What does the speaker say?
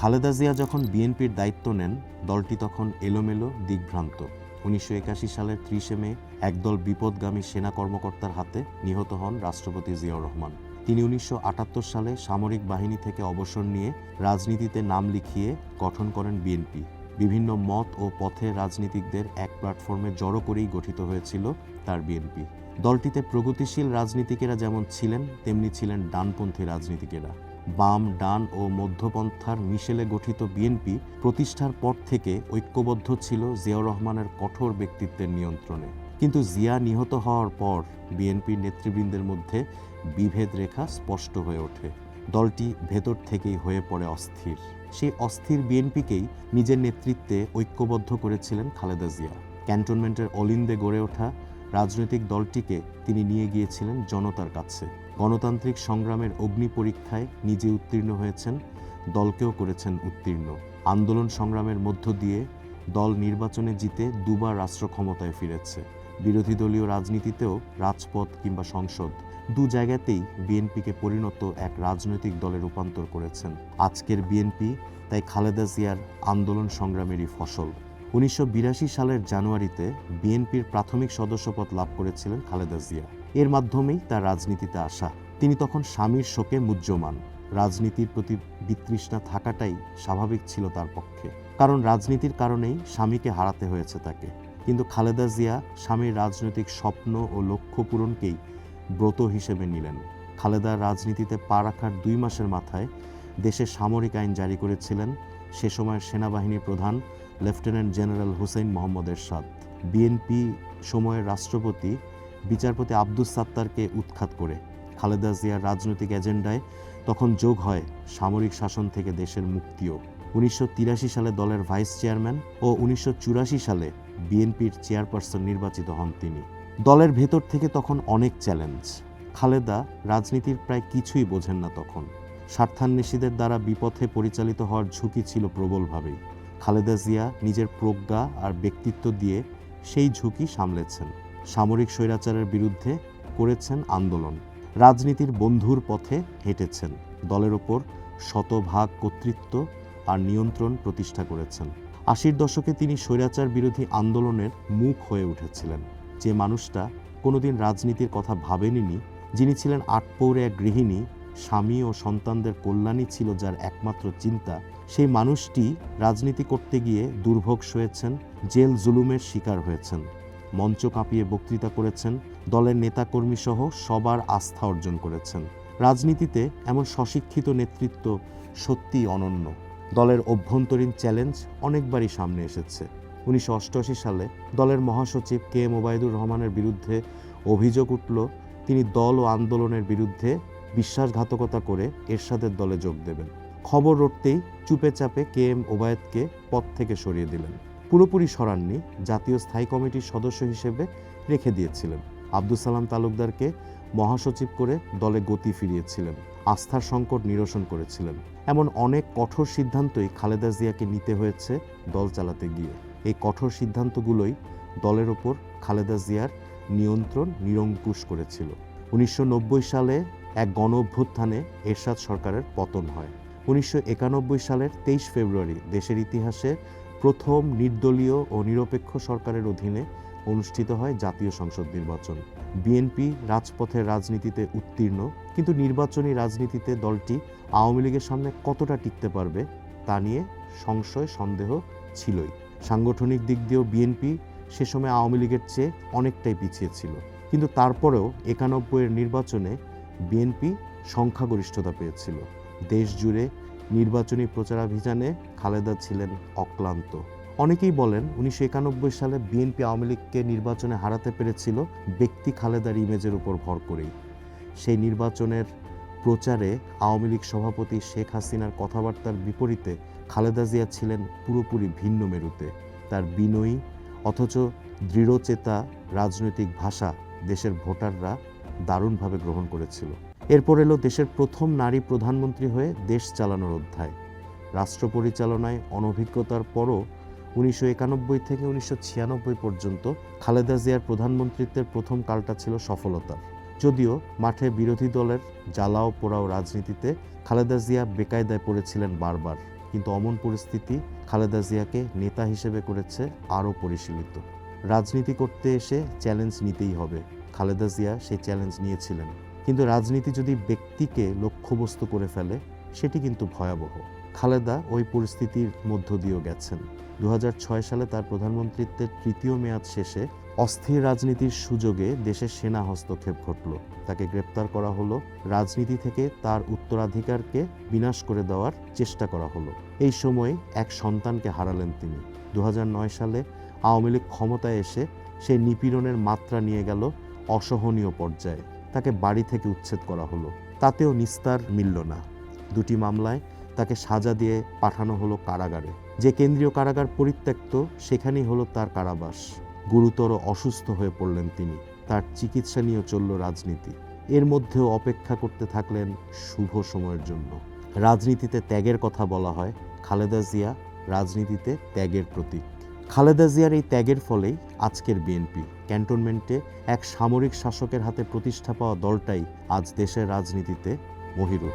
খালেদা জিয়া যখন বিএনপির দায়িত্ব নেন, দলটি তখন এলোমেলো, দিগ্ভ্রান্ত। উনিশশো একাশি সালের ত্রিশে মে একদল বিপদগামী সেনা কর্মকর্তার হাতে নিহত হন রাষ্ট্রপতি জিয়াউর রহমান। তিনি উনিশশো আটাত্তর সালে সামরিক বাহিনী থেকে অবসর নিয়ে রাজনীতিতে নাম লিখিয়ে গঠন করেন বিএনপি। বিভিন্ন মত ও পথে রাজনীতিকদের এক প্ল্যাটফর্মে জড়ো করেই গঠিত হয়েছিল তার বিএনপি। দলটিতে প্রগতিশীল রাজনীতিকেরা যেমন ছিলেন, তেমনি ছিলেন ডানপন্থী রাজনীতিকেরা। বাম, ডান ও মধ্যপন্থার মিশেলে গঠিত বিএনপি প্রতিষ্ঠার পর থেকে ঐক্যবদ্ধ ছিল জিয়াউর রহমানের কঠোর ব্যক্তিত্বের নিয়ন্ত্রণে। কিন্তু জিয়া নিহত হওয়ার পর বিএনপির নেতৃবৃন্দের মধ্যে বিভেদ রেখা স্পষ্ট হয়ে ওঠে। দলটি ভেতর থেকেই হয়ে পড়ে অস্থির। সেই অস্থির বিএনপিকেই নিজের নেতৃত্বে ঐক্যবদ্ধ করেছিলেন খালেদা জিয়া। ক্যান্টনমেন্টের অলিন্দে গড়ে ওঠা রাজনৈতিক দলটিকে তিনি নিয়ে গিয়েছিলেন জনতার কাছে। গণতান্ত্রিক সংগ্রামের অগ্নি পরীক্ষায় নিজে উত্তীর্ণ হয়েছেন, দলকেও করেছেন উত্তীর্ণ। আন্দোলন সংগ্রামের মধ্য দিয়ে দল নির্বাচনে জিতে দুবার রাষ্ট্র ক্ষমতায় ফিরেছে। বিরোধী দলীয় রাজনীতিতেও রাজপথ কিংবা সংসদ দু জায়গাতেই বিএনপিকে পরিণত এক রাজনৈতিক দলে রূপান্তর করেছেন। আজকের বিএনপি, তাই খালেদা জিয়ার আন্দোলন সংগ্রামেরই ফসল। উনিশশো বিরাশি সালের জানুয়ারিতে বিএনপির প্রাথমিক সদস্যপদ লাভ করেছিলেন খালেদা জিয়া। এর মাধ্যমেই তার রাজনীতিতে আসা। তিনি তখন স্বামীর শোকে মুহ্যমান। রাজনীতির প্রতি বিতৃষ্ণা থাকাটাই স্বাভাবিক ছিল তার পক্ষে। কারণ রাজনীতির কারণেই স্বামীকে হারাতে হয়েছে তাকে। কিন্তু খালেদা জিয়া স্বামীর রাজনৈতিক স্বপ্ন ও লক্ষ্য পূরণকেই ব্রত হিসেবে নিলেন। খালেদার রাজনীতিতে পা রাখার দুই মাসের মাথায় দেশে সামরিক আইন জারি করেছিলেন। সে সময় সেনাবাহিনীর প্রধান lieutenant general Hussain Muhammad Ershad. BNP সময়ের রাষ্ট্রপতি বিচারপতি আব্দুস সাত্তারকে উৎখাত করে। খালেদা জিয়ার রাজনৈতিক এজেন্ডায় তখন যোগ হয় সামরিক শাসন থেকে দেশের মুক্তিও। উনিশশো তিরাশি সালে দলের ভাইস চেয়ারম্যান ও উনিশশো চুরাশি সালে বিএনপির চেয়ারপারসন নির্বাচিত হন তিনি। দলের ভেতর থেকে তখন অনেক চ্যালেঞ্জ। খালেদা রাজনীতির প্রায় কিছুই বোঝেন না তখন। স্বার্থান্বেষীদের দ্বারা বিপথে পরিচালিত হওয়ার ঝুঁকি ছিল প্রবলভাবেই। খালেদা জিয়া নিজের প্রজ্ঞা আর ব্যক্তিত্ব দিয়ে সেই ঝুঁকি সামলেছেন। সামরিক স্বৈরাচারের বিরুদ্ধে করেছেন আন্দোলন। রাজনীতির বন্ধুর পথে হেঁটেছেন। দলের ওপর শতভাগ কর্তৃত্ব আর নিয়ন্ত্রণ প্রতিষ্ঠা করেছেন। আশির দশকে তিনি স্বৈরাচার বিরোধী আন্দোলনের মুখ হয়ে উঠেছিলেন। যে মানুষটা কোনোদিন রাজনীতির কথা ভাবেনি যিনি ছিলেন আটপৌরে এক গৃহিণী স্বামী ও সন্তানদের কল্যাণই ছিল যার একমাত্র চিন্তা। সেই মানুষটি রাজনীতি করতে গিয়ে দুর্ভোগ সয়েছেন, জেল জুলুমের শিকার হয়েছেন, মঞ্চ কাঁপিয়ে বক্তৃতা করেছেন, দলের নেতাকর্মী সহ সবার আস্থা অর্জন করেছেন। রাজনীতিতে এমন স্বশিক্ষিত নেতৃত্ব সত্যিই অনন্য। দলের অভ্যন্তরীণ চ্যালেঞ্জ অনেকবারই সামনে এসেছে। উনিশশো অষ্টআশি সালে দলের মহাসচিব কে এম ওবায়দুর রহমানের বিরুদ্ধে অভিযোগ উঠল, তিনি দল ও আন্দোলনের বিরুদ্ধে বিশ্বাসঘাতকতা করে এরশাদের দলে যোগ দেবেন। খবর রটতেই চুপে চাপে কে এম ওবায়দকে পদ থেকে সরিয়ে দিলেন। পুরোপুরি সরাননি, জাতীয় স্থায়ী কমিটির সদস্য হিসেবে রেখে দিয়েছিলেন। আব্দুল সালাম তালুকদারকে মহাসচিব করে দলে গতি ফিরিয়েছিলেন, আস্থার সংকট নিরসন করেছিলেন। এমন অনেক কঠোর সিদ্ধান্তই খালেদা জিয়াকে নিতে হয়েছে দল চালাতে গিয়ে। এই কঠোর সিদ্ধান্তগুলোই দলের ওপর খালেদা জিয়ার নিয়ন্ত্রণ নিরঙ্কুশ করেছিল। উনিশশো নব্বই সালে এক গণ অভ্যুত্থানে এরশাদ সরকারের পতন হয়। উনিশশো একানব্বই সালের তেইশ ফেব্রুয়ারি দেশের ইতিহাসে প্রথম নির্দলীয় ও নিরপেক্ষ সরকারের অধীনে অনুষ্ঠিত হয় জাতীয় সংসদ নির্বাচন। বিএনপি রাজপথের রাজনীতিতে উত্তীর্ণ, কিন্তু নির্বাচনী রাজনীতিতে দলটি আওয়ামী লীগের সামনে কতটা টিকতে পারবে তা নিয়ে সংশয়, সন্দেহ ছিলই। সাংগঠনিক দিক দিয়েও বিএনপি সে সময় আওয়ামী লীগের চেয়ে অনেকটাই পিছিয়ে ছিল। কিন্তু তারপরেও একানব্বইয়ের নির্বাচনে বিএনপি সংখ্যাগরিষ্ঠতা পেয়েছিল। দেশ জুড়ে নির্বাচনী প্রচারাভিযানে খালেদা ছিলেন অক্লান্ত। অনেকেই বলেন উনিশশো একানব্বই সালে বিএনপি আওয়ামী লীগকে নির্বাচনে হারাতে পেরেছিল ব্যক্তি খালেদার ইমেজের উপর ভর করেই। সেই নির্বাচনের প্রচারে আওয়ামী লীগ সভাপতি শেখ হাসিনার কথাবার্তার বিপরীতে খালেদা জিয়া ছিলেন পুরোপুরি ভিন্ন মেরুতে। তার বিনয়ী অথচ দৃঢ়চেতা রাজনৈতিক ভাষা দেশের ভোটাররা দারুণভাবে গ্রহণ করেছিল। এরপর এলো দেশের প্রথম নারী প্রধানমন্ত্রী হয়ে দেশ চালানোর অধ্যায়। রাষ্ট্র পরিচালনায় অনভিজ্ঞতার পরও উনিশশো একানব্বই থেকে উনিশশো ছিয়ানব্বই পর্যন্ত খালেদা জিয়ার প্রধানমন্ত্রিত্বের প্রথম কালটা ছিল সফলতার। যদিও মাঠে বিরোধী দলের জ্বালাও পোড়াও রাজনীতিতে খালেদা জিয়া বেকায়দায় পড়েছিলেন বারবার। কিন্তু অমন পরিস্থিতি খালেদা জিয়াকে নেতা হিসেবে করেছে আরও পরিশীলিত। রাজনীতি করতে এসে চ্যালেঞ্জ নিতেই হবে। খালেদা জিয়া সেই চ্যালেঞ্জ নিয়েছিলেন। কিন্তু রাজনীতি যদি ব্যক্তিকে লক্ষ্যবস্তু করে ফেলে, সেটি কিন্তু ভয়াবহ। খালেদা ওই পরিস্থিতির মধ্য দিয়েও গেছেন। দু সালে তার প্রধানমন্ত্রিত্বের তৃতীয় মেয়াদ শেষে অস্থির রাজনীতির সুযোগে দেশের সেনা হস্তক্ষেপ ঘটল। তাকে গ্রেপ্তার করা হলো, রাজনীতি থেকে তার উত্তরাধিকারকে বিনাশ করে দেওয়ার চেষ্টা করা হলো। এই সময় এক সন্তানকে হারালেন তিনি। দু হাজার নয় সালে আওয়ামী লীগ ক্ষমতায় এসে সেই নিপীড়নের মাত্রা নিয়ে গেল অসহনীয় পর্যায়ে তাকে বাড়ি থেকে উচ্ছেদ করা হলো। তাতেও নিস্তার মিলল না। দুটি মামলায় তাকে সাজা দিয়ে পাঠানো হলো কারাগারে। যে কেন্দ্রীয় কারাগার পরিত্যক্ত, সেখানেই হলো তার কারাবাস। গুরুতর অসুস্থ হয়ে পড়লেন তিনি। তার চিকিৎসা নিয়েও চলল রাজনীতি। এর মধ্যেও অপেক্ষা করতে থাকলেন শুভ সময়ের জন্য। রাজনীতিতে ত্যাগের কথা বলা হয়। খালেদা জিয়া রাজনীতিতে ত্যাগের প্রতীক। খালেদা জিয়ার এই ত্যাগের ফলেই আজকের বিএনপি। ক্যান্টনমেন্টে এক সামরিক শাসকের হাতে প্রতিষ্ঠা পাওয়া দলটাই আজ দেশের রাজনীতিতে মহিরুহ।